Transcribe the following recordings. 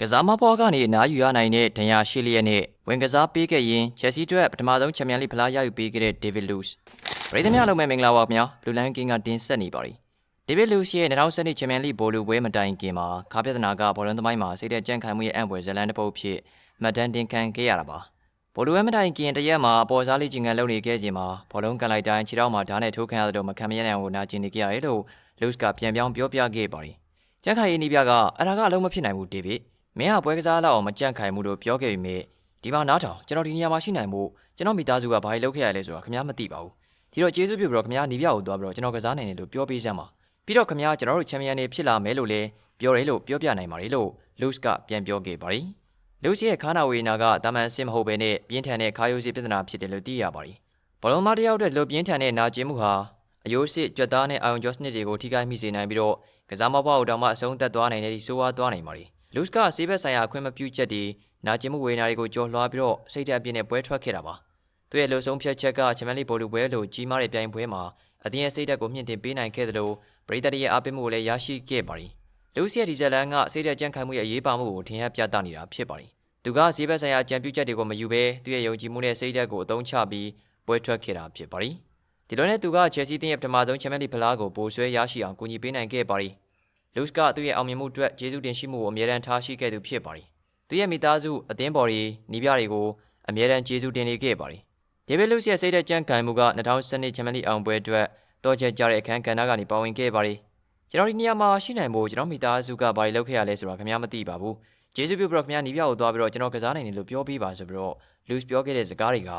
ကစားမဖွားကနေအနားယူရနိုင်တဲ့ဒဏ်ရာရှိလျက်နဲ့ဝင်ကစားပေးခဲ့ရင်ချက်စီအတွက်ပထမဆုံးချန်ပီယံလိဖလားရယူပေးခဲ့တဲ့ David Luiz ပြည်သူများလုံးမဲ့မင်္ဂလာပါခင်ဗျာလူလန်ကင်းကတင်ဆက်နေပါပြီ David Luiz ရဲ့2012ချန်ပီယံလိဘောလူပွဲမတိုင်ခင်မှာခါပြဿနာကဘောလုံးသမိုင်းမှာစိတ်တဲ့ကြန့်ခိုင်မှုရဲ့အံ့ဖွယ်ဇလန်တစ်ပုတ်ဖြစ်မှတ်တမ်းတင်ခံခဲ့ရတာပါဘောလုံးပွဲမတိုင်ခင်တရက်မှာအပေါ်စားလေးချင်ကန်လုပ်နေခဲ့ခြင်းမှာဘောလုံးကန်လိုက်တိုင်းခြေထောက်မှာဓာတ်နဲ့ထိုးခံရတဲ့တော့မခံမရနိုင်ဘူးနာကျင်နေကြရတယ်လို့ Luiz ကပြန်ပြောင်းပြောပြခဲ့ပါတယ်ကြန့်ခိုင်ရေးနီးပြကအရာကအလုံးမဖြစ်နိုင်ဘူး David မင်းကပွဲကစားလောက်အောင်မကြန့်ခိုင်မှုလို့ပြောခဲ့ပေမဲ့ဒီမှာနားထောင်ကျွန်တော်ဒီနေရာမှာရှိနိုင်မှုကျွန်တော်မိသားစုကဘာလို့လုပ်ခဲ့ရလဲဆိုတာခင်ဗျားမသိပါဘူးဒီတော့ကျေးဇူးပြုပြီးတော့ခင်ဗျားနီးပြကိုသွားပြီးတော့ကျွန်တော်ကစားနိုင်တယ်လို့ပြောပေးစမ်းပါပြီးတော့ခင်ဗျားကျွန်တော်တို့ချန်ပီယံတွေဖြစ်လာမယ်လို့လည်းပြောရဲလို့ပြောပြနိုင်ပါတယ်လို့လူးစ်ကပြန်ပြောခဲ့ပါတယ်လူးစ်ရဲ့ခါနာဝေနာကတာမန်အဆင်မဟုတ်ဘဲနဲ့ပြင်းထန်တဲ့ခါယိုစီပြဿနာဖြစ်တယ်လို့သိရပါတယ်ဘောလုံးမတစ်ယောက်အတွက်လူပြင်းထန်တဲ့နာကျင်မှုဟာအယိုးစစ်ကြွက်သားနဲ့အာယုံကျော်စနစ်တွေကိုထိခိုက်မိစေနိုင်ပြီးတော့ကစားမပွားကိုတောင်မှအဆုံးသက်သွားနိုင်တဲ့ဒီဆိုးဝါးသွားနိုင်ပါတယ် လူးစ်ကဆေးဘက်ဆိုင်ရာအခွင့်မပြုချက်တွေနာကျင်မှုဝေဒနာတွေကိုကြော်လွှားပြီးတော့စိတ်ဓာတ်ပြင်းနဲ့ပွဲထွက်ခဲ့တာပါသူရဲ့လှုပ်ဆုံးဖြတ်ချက်ကချန်ပီယံလိဘောလူပွဲလိုကြီးမားတဲ့ပြိုင်ပွဲမှာအသင်းရဲ့စိတ်ဓာတ်ကိုမြင့်တင်ပေးနိုင်ခဲ့တယ်လို့ပရိသတ်ရဲ့အားပေးမှုကိုလည်းရရှိခဲ့ပါတယ်လူးစ်ရဲ့ဒီဇယ်လန်ကစိတ်ဓာတ်ကြံ့ခိုင်မှုရဲ့အရေးပါမှုကိုထင်ဟပ်ပြသနေတာဖြစ်ပါတယ်သူကဈေးဘက်ဆိုင်ရာကြံပြုချက်တွေကိုမယူဘဲသူရဲ့ယုံကြည်မှုနဲ့စိတ်ဓာတ်ကိုအသုံးချပြီးပွဲထွက်ခဲ့တာဖြစ်ပါတယ်ဒီလိုနဲ့သူကချယ်ဆီတင်းရဲ့ပထမဆုံးချန်ပီယံလိဖလားကိုပိုဆွဲရရှိအောင်ကူညီပေးနိုင်ခဲ့ပါတယ် လူးစ်ကသူ့ရဲ့အောင်မြင်မှုအတွက်ကျေးဇူးတင်ရှိမှုကိုအမြဲတမ်းထားရှိခဲ့သူဖြစ်ပါတယ်သူရဲ့မိသားစုအသင်းပေါ်တွေနီးပြတွေကိုအမြဲတမ်းကျေးဇူးတင်နေခဲ့ပါတယ်ဒေးဗစ်လူးစ်ရဲ့စိတ်ဓာတ်ကြံ့ခိုင်မှုက2012ချန်ပီယံလိအောင်ပွဲအတွက်တော်ချက်ကြတဲ့အခန်းကဏ္ဍကနေပါဝင်ခဲ့ပါတယ်ကျွန်တော်ဒီနေရာမှာရှိနိုင်ဖို့ကျွန်တော်မိသားစုကဘာတွေလုပ်ခဲ့ရလဲဆိုတာခင်ဗျားမသိပါဘူးကျေးဇူးပြုပြီးတော့ခင်ဗျားနီးပြကိုသွားပြီးတော့ကျွန်တော်ကစားနိုင်တယ်လို့ပြောပေးပါဆိုပြီးတော့လူးစ်ပြောခဲ့တဲ့စကားတွေက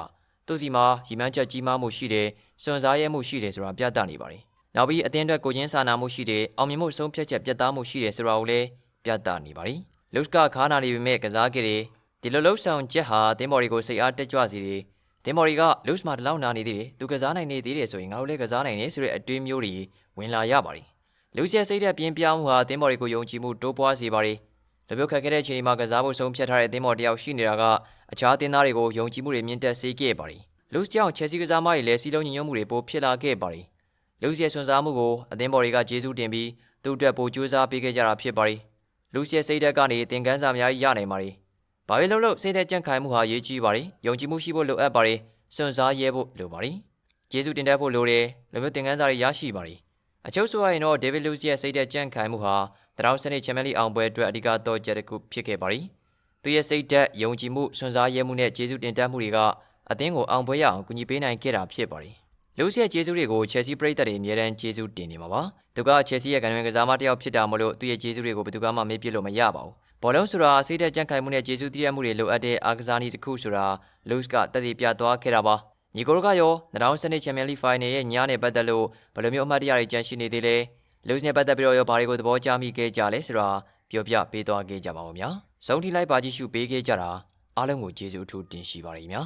သူစီမှာရီမန်းချက်ကြီးမားမှုရှိတယ်စွန့်စားရဲမှုရှိတယ်ဆိုတာပြသနေပါတယ် နောက်ပြီးအသင်းအတွက်ကိုချင်းစာနာမှုရှိတယ်အောင်မြင်မှုဆုံးဖြတ်ချက်ပြတ်သားမှုရှိတယ်ဆိုတာကိုလည်းပြသနေပါတယ်လူးစ်ကခါနာနေပေမဲ့ကစားခဲ့တယ်ဒီလိုလှုပ်ဆောင်ချက်ဟာသင်းဘော်တွေကိုစိတ်အားတက်ကြွစေတယ်တင်မော်ရီကလူးစ်မှာတလောက်နာနေသေးတယ်သူကစားနိုင်နေသေးတယ်ဆိုရင်ငါတို့လည်းကစားနိုင်တယ်ဆိုတဲ့အတွေးမျိုးတွေဝင်လာရပါတယ်လူးစ်ရဲ့စိတ်ဓာတ်ပြင်းပြမှုဟာတင်မော်ရီကိုယုံကြည်မှုတိုးပွားစေပါတယ်လူမျိုးခက်ခဲတဲ့အချိန်ဒီမှာကစားဖို့ဆုံးဖြတ်ထားတဲ့တင်မော်တယောက်ရှိနေတာကအခြားတင်သားတွေကိုယုံကြည်မှုတွေမြင့်တက်စေခဲ့ပါတယ်လူးစ်ကြောင့်ချယ်ဆီကစားမတွေလည်းစီလုံးညီညွတ်မှုတွေပိုဖြစ်လာခဲ့ပါတယ် လူးစ်ရဲ့ဆွန်စားမှုကိုအသင်းဘော်တွေကကျေးဇူးတင်ပြီးသူ့အတွက်ပိုကြိုးစားပေးခဲ့ကြတာဖြစ်ပါတယ်လူးစ်ရဲ့စိတ်ဓာတ်ကနေသင်ခန်းစာအများကြီးရနိုင်ပါတယ်ဘာပဲလုပ်လို့စိတ်သက်ကြံ့ခိုင်မှုဟာရေးကြီးပါတယ်ယုံကြည်မှုရှိဖို့လိုအပ်ပါတယ်စွန့်စားရဲဖို့လိုပါတယ်ကျေးဇူးတင်တတ်ဖို့လိုတယ်လိုမျိုးသင်ခန်းစာတွေရရှိပါတယ်အချုပ်ဆိုရရင်တော့ဒေးဗစ်လူးစ်ရဲ့စိတ်သက်ကြံ့ခိုင်မှုဟာတရားစနစ်ချန်ပီယံလိအောင်ပွဲအတွက်အဓိကတော့ချက်တစ်ခုဖြစ်ခဲ့ပါတယ်သူရဲ့စိတ်သက်ယုံကြည်မှုစွန့်စားရဲမှုနဲ့ကျေးဇူးတင်တတ်မှုတွေကအသင်းကိုအောင်ပွဲရအောင်ကူညီပေးနိုင်ခဲ့တာဖြစ်ပါတယ် လူးစ်ရဲ့ကျေးဇူးတွေကိုချယ်ဆီပရိသတ်တွေအမြဲတမ်းကျေးဇူးတင်နေမှာပါသူကချယ်ဆီရဲ့ကန်ဝင်ကစားမတစ်ယောက်ဖြစ်တာမို့လို့သူ့ရဲ့ကျေးဇူးတွေကိုဘယ်သူမှမေ့ပြလို့မရပါဘူးဘောလုံးဆိုတာစိတ်သက်ကြံ့ခိုင်မှုနဲ့ကျေးဇူးတည်ရမှုတွေလိုအပ်တဲ့အားကစားနည်းတစ်ခုဆိုတာလူးစ်ကတည်တည်ပြသွားခဲ့တာပါညီကိုတို့ကရော2012ချန်ပီယံလိဖိုင်နယ်ရဲ့ညနဲ့ပတ်သက်လို့ဘယ်လိုမျိုးအမှတ်တရတွေကြန့်ရှိနေသေးလဲလူးစ်နဲ့ပတ်သက်ပြီးတော့ရောဘာတွေကိုသဘောကျမိခဲ့ကြလဲဆိုတာပြောပြပေးသွားခဲ့ကြပါဦးဗျာစုံထိလိုက်ပါကြည့်ရှုပေးခဲ့ကြတာအားလုံးကိုကျေးဇူးအထူးတင်ရှိပါတယ်ဗျာ